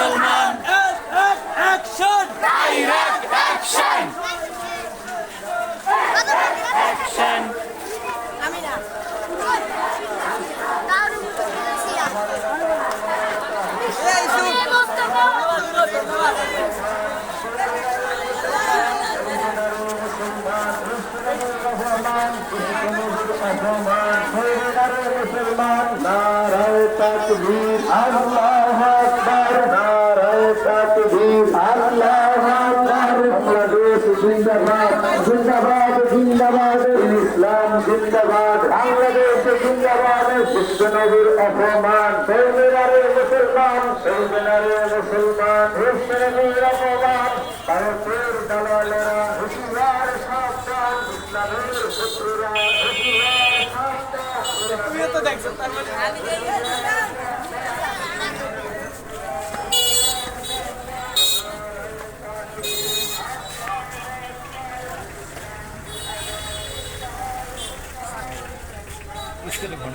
মুসলমান action direct action action আমি না মুসলমান নারায় তাকবীর আল্লাহ জিন্দাবাদ জিন্দাবাদ ইসলাম জিন্দাবাদ বাংলাদেশ জিন্দাবাদ বিশ্ব নবীর অপমান সৈন্যরে মুসলমান সৈন্যরে মুসলমান বিশ্ব নবীর অপমান। ভারতের দালালেরা হুশিয়ার সাবধান ইসলামের শত্রুরা হুশিয়ার সাবধান তো দেখছ তার মানে müşteri var.